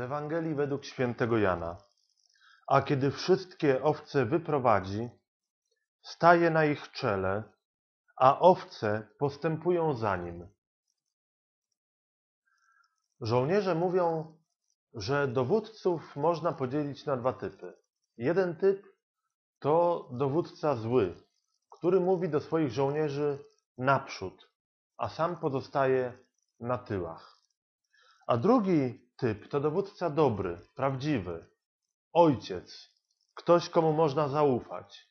Ewangelii według świętego Jana. A kiedy wszystkie owce wyprowadzi, staje na ich czele, a owce postępują za nim. Żołnierze mówią, że dowódców można podzielić na dwa typy. Jeden typ to dowódca zły, który mówi do swoich żołnierzy naprzód, a sam pozostaje na tyłach. A drugi typ to dowódca dobry, prawdziwy, ojciec, ktoś, komu można zaufać.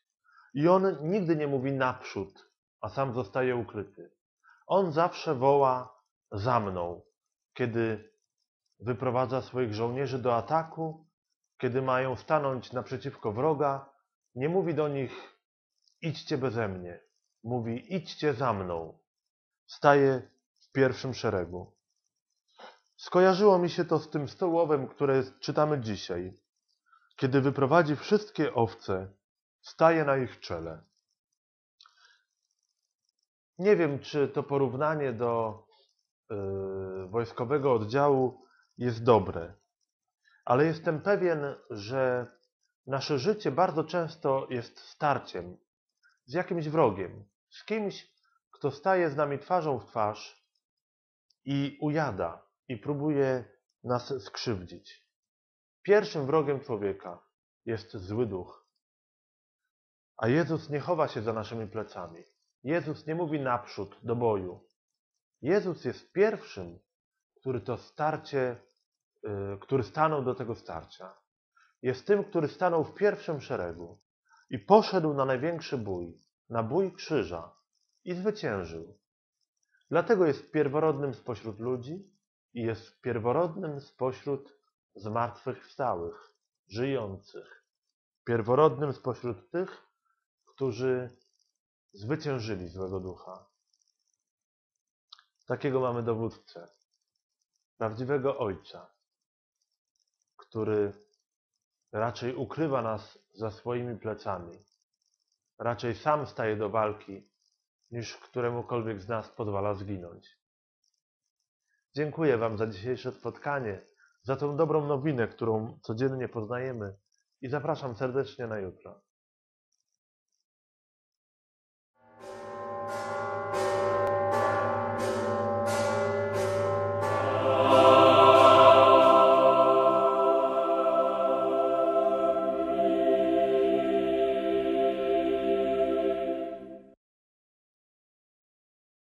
I on nigdy nie mówi naprzód, a sam zostaje ukryty. On zawsze woła za mną, kiedy wyprowadza swoich żołnierzy do ataku, kiedy mają stanąć naprzeciwko wroga, nie mówi do nich idźcie beze mnie, mówi idźcie za mną. Staje w pierwszym szeregu. Skojarzyło mi się to z tym stołowem, które czytamy dzisiaj. Kiedy wyprowadzi wszystkie owce, staje na ich czele. Nie wiem, czy to porównanie do yy, wojskowego oddziału jest dobre, ale jestem pewien, że nasze życie bardzo często jest starciem z jakimś wrogiem, z kimś, kto staje z nami twarzą w twarz i ujada i próbuje nas skrzywdzić. Pierwszym wrogiem człowieka jest zły duch. A Jezus nie chowa się za naszymi plecami. Jezus nie mówi naprzód do boju. Jezus jest pierwszym, który to starcie, yy, który stanął do tego starcia. Jest tym, który stanął w pierwszym szeregu i poszedł na największy bój, na bój krzyża i zwyciężył. Dlatego jest pierworodnym spośród ludzi i jest pierworodnym spośród zmartwychwstałych, żyjących. Pierworodnym spośród tych, którzy zwyciężyli złego ducha. Takiego mamy dowódcę, prawdziwego ojca, który raczej ukrywa nas za swoimi plecami, raczej sam staje do walki, niż któremukolwiek z nas pozwala zginąć. Dziękuję Wam za dzisiejsze spotkanie, za tą dobrą nowinę, którą codziennie poznajemy i zapraszam serdecznie na jutro.